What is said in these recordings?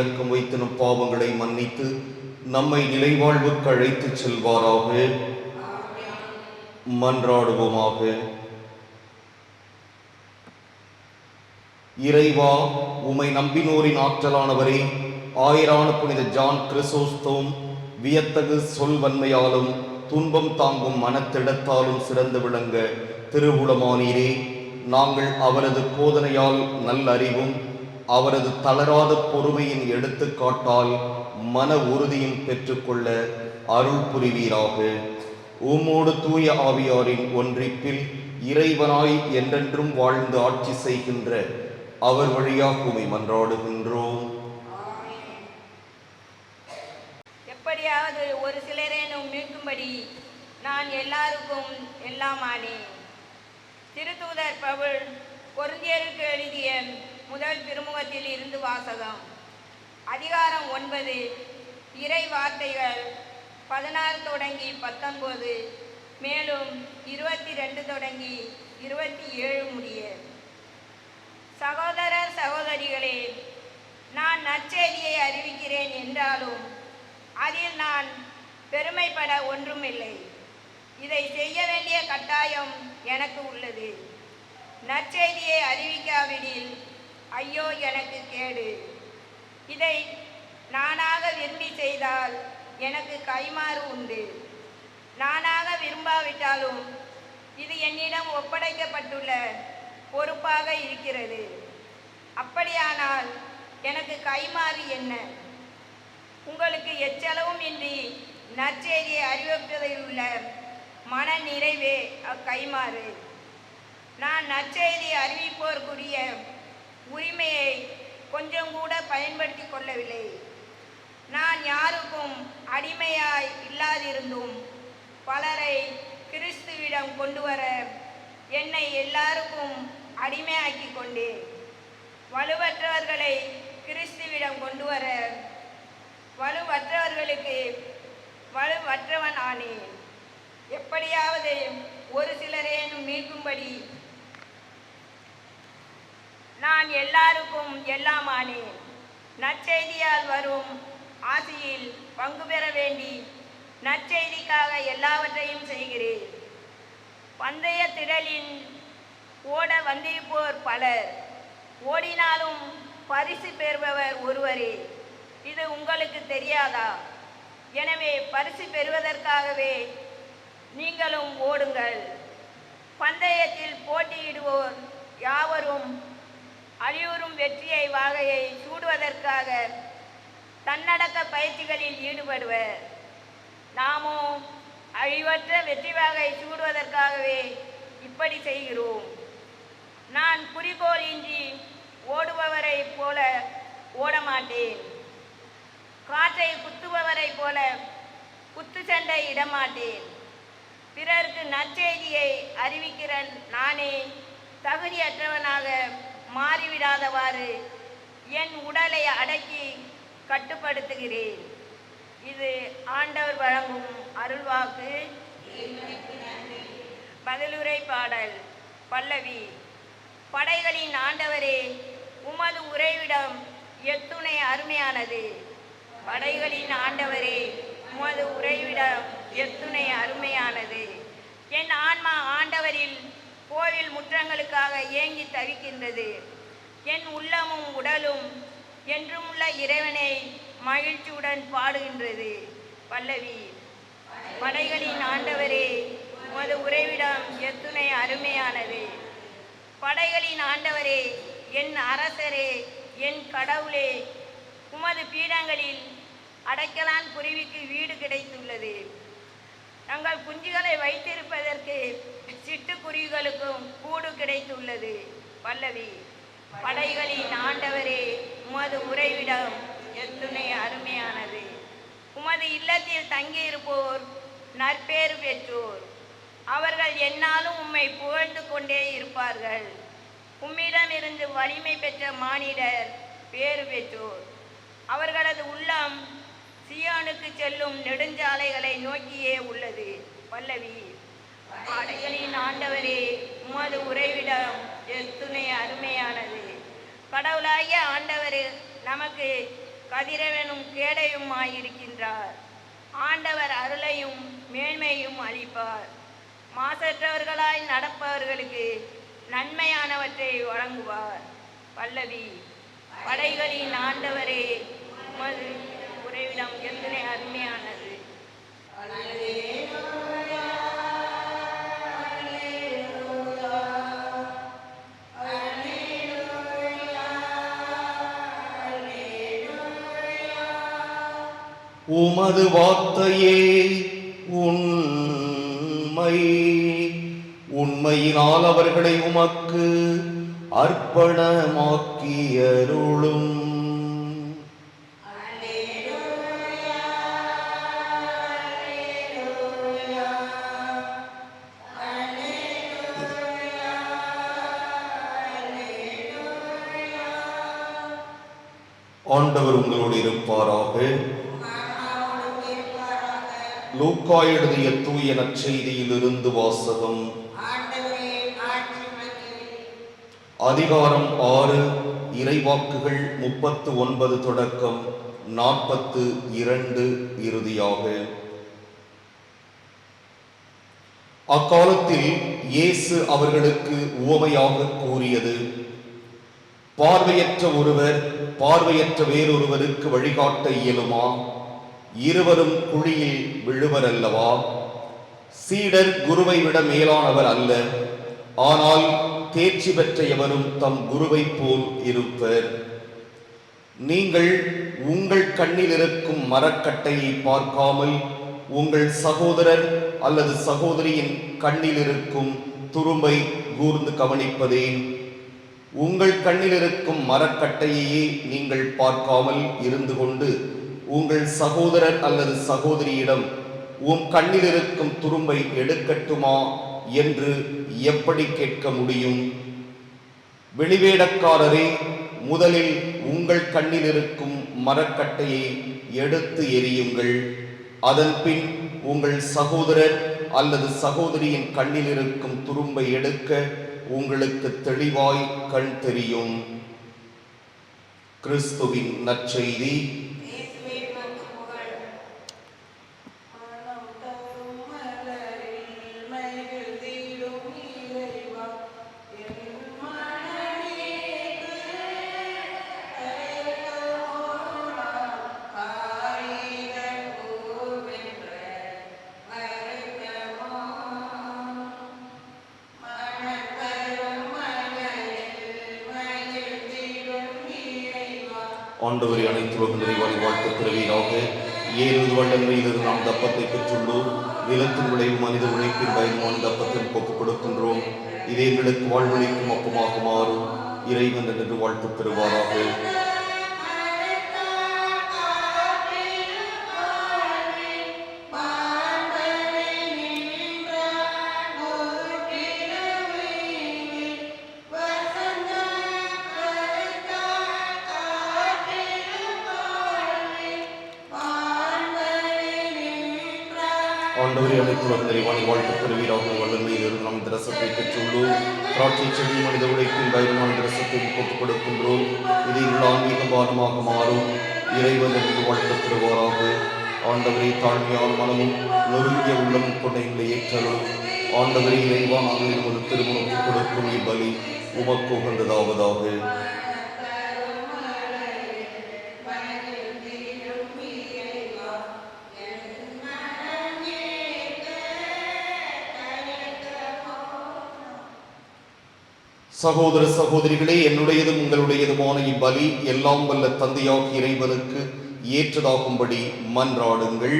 இறைவன் வைத்து நம் பாவங்களை மன்னித்து நம்மை நிலைவாழ்வுக்கு அழைத்து செல்வாராக. மன்றாடுவோமாக. இறைவா உமை நம்பினோரின் ஆற்றலானவரே ஆயிரான புனித ஜான் கிறிசோஸ்தோம் வியத்தகு சொல்வன்மையாலும் துன்பம் தாங்கும் மனத்திடத்தாலும் சிறந்து விளங்க திருவுளமானீரே. நாங்கள் அவரது போதனையால் நல்லறிவும் அவரது தளராத பொறுமையின் எடுத்துக்காட்டால் மன உறுதியும் பெற்றுக்கொள்ள அருள் புரிவீராக. உம்மோடு தூய ஆவியாரின் ஒன்றிப்பில் இறைவனாய் என்றென்றும் வாழ்ந்து ஆட்சி செய்கின்ற அவர் வழியாக உமை மன்றாடுகின்றோம். எப்படியாவது ஒரு சிலரேனும் மீட்கும்படி நான் எல்லாருக்கும் எல்லாம் ஆனேன். திருத்தூதர் பவுல் பொருந்தியருக்கு எழுதிய முதல் திருமுகத்தில் இருந்து வாசகம். அதிகாரம் ஒன்பது. இறை வார்த்தைகள் பதினாறு தொடங்கி பத்தொன்பது. மேலும் இருபத்தி ரெண்டு தொடங்கி இருபத்தி ஏழு முடிய. சகோதர சகோதரிகளே நான் நற்செய்தியை அறிவிக்கிறேன் என்றாலும் அதில் நான் பெருமைப்பட ஒன்றுமில்லை. இதை செய்ய வேண்டிய கட்டாயம் எனக்கு உள்ளது. நற்செய்தியை அறிவிக்காவிடில் ஐயோ எனக்கு கேடு. இதை நானாக விரும்பி செய்தால் எனக்கு கைமாறு உண்டு. நானாக விரும்பாவிட்டாலும் இது என்னிடம் ஒப்படைக்கப்பட்டுள்ள பொறுப்பாக இருக்கிறது. அப்படியானால் எனக்கு கைமாறு என்ன? உங்களுக்கு எச்சளவும் இன்றி நற்செய்தியை அறிவிப்பதில் உள்ள மன நிறைவே அக்கைமாறு நான் நற்செய்தி அறிவிப்போருக்குரிய கொஞ்சம் கூட பயன்படுத்தி கொள்ளவில்லை. நான் யாருக்கும் அடிமையாய் இல்லாதிருந்தும் பலரை கிறிஸ்துவிடம் கொண்டு வர என்னை எல்லாருக்கும் அடிமையாக்கி கொண்டேன். வலுவற்றவர்களை கிறிஸ்துவிடம் கொண்டு வர வலுவற்றவர்களுக்கு வலுவற்றவன் ஆனேன் எப்படியாவது ஒரு சிலரேனும் மீட்கும்படி நான் எல்லாருக்கும் எல்லாம் நற்செய்தியால் வரும் ஆசியில் பங்கு பெற வேண்டி நற்செய்திக்காக எல்லாவற்றையும் செய்கிறேன். பந்தய திடலின் ஓட வந்திருப்போர் பலர். ஓடினாலும் பரிசு பெறுபவர் ஒருவரே. இது உங்களுக்கு தெரியாதா? எனவே பரிசு பெறுவதற்காகவே நீங்களும் ஓடுங்கள். பந்தயத்தில் போட்டியிடுவோர் யாவரும் அழிவுறும் வெற்றியை வாகையை சூடுவதற்காக தன்னடக்க பயிற்சிகளில் ஈடுபடுவர். நாமோ அழிவற்ற வெற்றி வாகை சூடுவதற்காகவே இப்படி செய்கிறோம். நான் குறிக்கோள் இன்றி ஓடுபவரை போல ஓட மாட்டேன் காற்றை குத்துபவரை போல குத்து சண்டை இடமாட்டேன். பிறருக்கு நற்செய்தியை அறிவிக்கிற நானே தகுதியற்றவனாக மாறிவிடாதவாறு என் உடலை அடக்கி கட்டுப்படுத்துகிறேன். இது ஆண்டவர் வழங்கும் அருள்வாக்கு பதிலுரை பாடல் பல்லவி. படைகளின் ஆண்டவரே உமது உறைவிடம் எத்துணை அருமையானது. படைகளின் ஆண்டவரே உமது உறைவிடம் எத்துணை அருமையானது. என் ஆன்மா ஆண்டவரில் கோவில் முற்றங்களுக்காக ஏங்கி தவிக்கின்றது. என் உள்ளமும் உடலும் என்றுமுள்ள இறைவனை மகிழ்ச்சியுடன் பாடுகின்றது. பல்லவி படைகளின் ஆண்டவரே உமது உறைவிடம் எத்துணை அருமையானது. படைகளின் ஆண்டவரே என் அரசரே என் கடவுளே உமது பீடங்களில் அடைக்கலான் குருவிக்கு வீடு கிடைத்துள்ளது. தங்கள் குஞ்சுகளை வைத்திருப்பதற்கு சிட்டுக்குருவிகளுக்கும் கூடு கிடைத்துள்ளது. பல்லவி படைகளின் ஆண்டவரே உமது உறைவிடம் எத்துணை அருமையானது. உமது இல்லத்தில் தங்கியிருப்போர் நற்பேறு பெற்றோர். அவர்கள் என்னாலும் உம்மை புகழ்ந்து கொண்டே இருப்பார்கள். உம்மிடமிருந்து வலிமை பெற்ற மானிடர் பேறு பெற்றோர். அவர்களது உள்ளம் சியானுக்கு செல்லும் நெடுஞ்சாலைகளை நோக்கியே உள்ளது பல்லவி. படைகளின் ஆண்டவரே உமது உறைவிடம் எத்துணை அருமையானது. கடவுளாகிய ஆண்டவர் நமக்கு கதிரவனும் கேடையும் ஆயிருக்கின்றார் ஆண்டவர் அருளையும் மேன்மையும் அளிப்பார். மாசற்றவர்களாய் நடப்பவர்களுக்கு நன்மையானவற்றை வழங்குவார். பல்லவி. படைகளின் ஆண்டவரே உமது குறைவிடம் எத்தனை அருமையானது. உமது வார்த்தையே உண்மை. உண்மையினால் அவர்களை உமக்கு அர்ப்பணமாக்கியருளும் ஆண்டவர் உங்களோடு இருப்பாராக. லூக்கா எழுதிய தூய நற்செய்தியிலிருந்து வாசகம். அதிகாரம் ஆறு இறைவாக்குகள் முப்பத்து ஒன்பது தொடக்கம் நாற்பத்து இரண்டு இறுதியாக. அக்காலத்தில் இயேசு அவர்களுக்கு உவமையாக கூறியது பார்வையற்ற ஒருவர் பார்வையற்ற வேறொருவருக்கு வழிகாட்ட இயலுமா? இருவரும் குழியில் விழுவர் அல்லவா சீடர் குருவை விட மேலானவர் அல்ல ஆனால் தேர்ச்சி பெற்ற எவரும் தம் குருவைப் போல் இருப்பர். நீங்கள் உங்கள் கண்ணில் இருக்கும் மரக்கட்டையை பார்க்காமல் உங்கள் சகோதரர் அல்லது சகோதரியின் கண்ணில் இருக்கும் துரும்பை கூர்ந்து கவனிப்பதேன் உங்கள் கண்ணில் இருக்கும் மரக்கட்டையையே நீங்கள் பார்க்காமல் இருந்து கொண்டு உங்கள் சகோதரர் அல்லது சகோதரியிடம் உன் கண்ணில் இருக்கும் துரும்பை எடுக்கட்டுமா என்று எப்படி கேட்க முடியும்? வெளிவேடக்காரரே முதலில் உங்கள் கண்ணில் இருக்கும் மரக்கட்டையை எடுத்து எறியுங்கள். அதன்பின் உங்கள் சகோதரர் அல்லது சகோதரியின் கண்ணில் இருக்கும் துரும்பை எடுக்க உங்களுக்கு தெளிவாய் கண் தெரியும். கிறிஸ்துவின் நற்செய்தி. ஆண்டவரை அனைத்து வகுந்தரை வாழ்த்து பிறவீராக ஏழு வண்டங்களிலிருந்து நாம் தப்பத்தை பெற்றுள்ளோம். நிலத்தின் விளைவு மனித உழைப்பின் பயனுமான தப்பத்தில் ஒப்புக் கொடுக்கின்றோம் இதே எங்களுக்கு வாழ்வழிக்கும் அப்பமாக மாறும் இறைவன் என்று வாழ்த்து பெறுவாராக ஆண்டவரை அனைத்து வகுந்தரை வாழ்த்து பெறுவீராக. வல்லமையிலிருந்து நாம் திரசத்தை ரசத்தை பெற்றுள்ளோம். திராட்சை செடி மனித உழைப்பின் பயனுமான திரசத்தை ஒப்புக் கொடுக்கின்றோம். இது உள்ள ஆன்மீக பானமாக மாறும். இறைவன் என்று வாழ்த்து பெறுவாராக. ஆண்டவரை தாழ்மையான மனமும் நொறுங்கிய உள்ளம் கொண்ட எங்களை ஏற்றலும். ஆண்டவரை இறைவா நாங்கள் ஒரு திருமணம் கொடுக்கும் இப்பலி உமக்கு உகந்ததாவதாக. சகோதர சகோதரிகளே என்னுடையதும் உங்களுடையதுமான இப்பலி எல்லாம் வல்ல தந்தையாக இறைவனுக்கு ஏற்றதாகும்படி மன்றாடுங்கள்.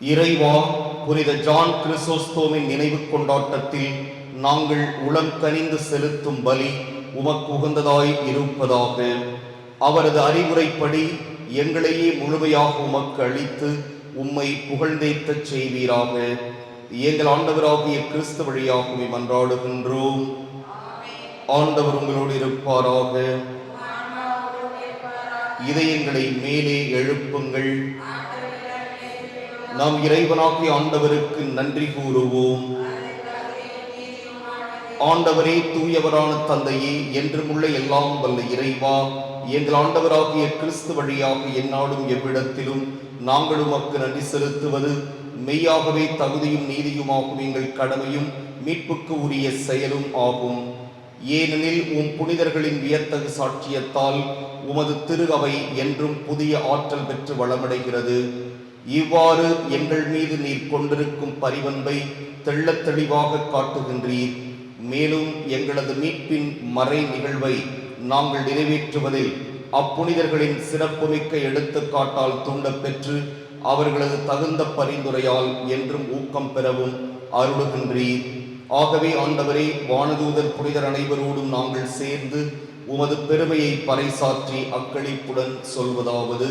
இறைவா புனித ஜான் கிறிசோஸ்தோமின் நினைவு கொண்டாட்டத்தில் நாங்கள் உளம் கனிந்து செலுத்தும் பலி உமக்கு உகந்ததாய் இருப்பதாக அவரது அறிவுரைப்படி எங்களையே முழுமையாக உமக்கு அளித்து உம்மை புகழ்ந்தேத்தச் செய்வீராக. எங்கள் ஆண்டவராகிய கிறிஸ்து வழியாகவே மன்றாடுகின்றோம். ஆண்டவர் உங்களோடு இருப்பாராக. இதயங்களை மேலே எழுப்புங்கள். நாம் இறைவனாகிய ஆண்டவருக்கு நன்றி கூறுவோம். ஆண்டவரே தூயவரான தந்தையே என்றுமுள்ள எல்லாம் வல்ல இறைவா எங்கள் ஆண்டவராகிய கிறிஸ்து வழியாக எந்நாடும் எவ்விடத்திலும் நாங்கள் உமக்கு நன்றி செலுத்துவது மெய்யாகவே தகுதியும் நீதியுமாகும் எங்கள் கடமையும் மீட்புக்கு உரிய செயலும் ஆகும். ஏனெனில் உம் புனிதர்களின் வியத்தகு சாட்சியத்தால் உமது திரு அவை என்றும் புதிய ஆற்றல் பெற்று வளமடைகிறது. இவ்வாறு எங்கள் மீது நீர் கொண்டிருக்கும் பரிவன்பை தெள்ளத் தெளிவாக காட்டுகின்றீர். மேலும் எங்களது மீட்பின் மறை நிகழ்வை நாங்கள் நிறைவேற்றுவதில் அப்புனிதர்களின் சிறப்புமிக்க எடுத்துக்காட்டால் தூண்டப்பெற்று அவர்களது தகுந்த பரிந்துரையால் என்றும் ஊக்கம் பெறவும் அருளுகின்றீர். ஆகவே ஆண்டவரே வானதூதர் புனிதர் அனைவரோடும் நாங்கள் சேர்ந்து உமது பெருமையை பறைசாற்றி அக்களிப்புடன் சொல்வதாவது.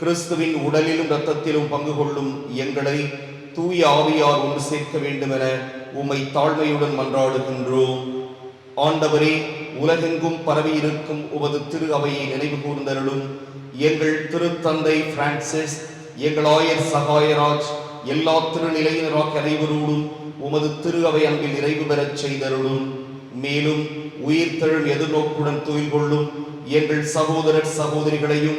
கிறிஸ்துவின் உடலிலும் இரத்தத்திலும் பங்கு கொள்ளும் எங்களை தூய ஆவியார் ஒன்று சேர்க்க வேண்டுமென உம்மை தாழ்மையுடன் மன்றாடுகின்றோம். ஆண்டவரே உலகெங்கும் பரவி இருக்கும் உமது திரு அவையை நினைவு கூர்ந்தருளும். எங்கள் திருத்தந்தை பிரான்சிஸ் எங்கள் ஆயர் சகாயராஜ் எல்லா திருநிலையினராக அனைவரோடும் உமது திரு அவை அன்பில் நிறைவு பெறச் செய்தருளும். மேலும் உயிர்த்தெழும் எதிர்நோக்குடன் தொழில் கொள்ளும் எங்கள் சகோதரர் சகோதரிகளையும்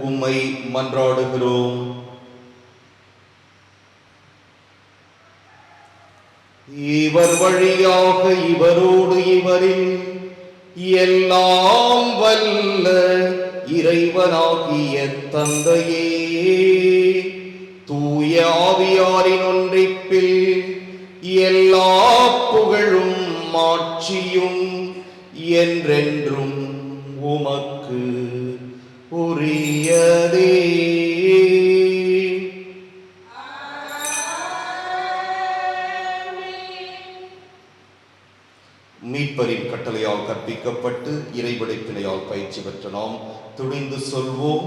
உம்மை மன்றாடுகிறோம். இவர் வழியாக இவரோடு இவரில் எல்லாம் வல்ல இறைவனாகிய தந்தையே. தூய ஆவியாரின் ஒன்றிப்பில் எல்லா புகழும் மாட்சியும் என்றென்றும் உமக்கு கற்பிக்கப்பட்டு இறைபடைப்பினையால் பயிற்சி பெற்ற நாம் துணிந்து சொல்வோம்.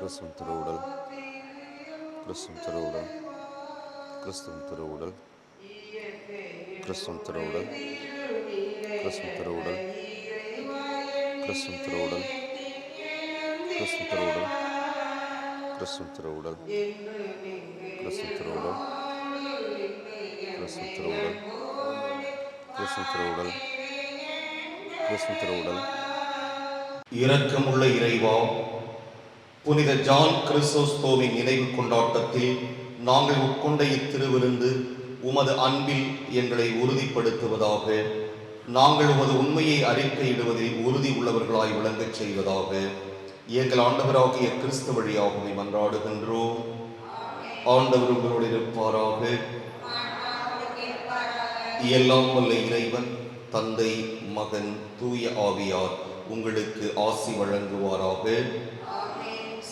கிறிஸ்துவின் திருவுடல் கிறிஸ்துவின் திருவுடல் கிறிஸ்துவின் திருவுடல் கிறிஸ்துவின் திருவுடல் கிறிஸ்துவின் திருவுடல் கிறிஸ்துவின் திருவுடல் கிறிஸ்துவின் திருவுடல் கிறிஸ்துவின் திருவுடல் கிறிஸ்துவின் திருவுடல் கிறிஸ்துவின் திருவுடல் கிறிஸ்துவின் திருவுடல் கிறிஸ்துவின் திருவுடல் இரக்கமுள்ள இறைவா புனித ஜான் கிறிஸ்தோஸ்தோவின் நினைவு கொண்டாட்டத்தில் நாங்கள் உட்கொண்ட இத்திருவிருந்து உமது அன்பில் எங்களை உறுதிப்படுத்துவதாக நாங்கள் உமது உண்மையை அறிக்கையிடுவதில் உறுதி உள்ளவர்களாய் விளங்கச் செய்வதாக எங்கள் ஆண்டவராகிய கிறிஸ்து வழியாகவே மன்றாடுகின்றோம். ஆண்டவர் உங்களோடு இருப்பாராக. எல்லாம் வல்ல இறைவன் தந்தை மகன் தூய ஆவியார் உங்களுக்கு ஆசி வழங்குவாராக.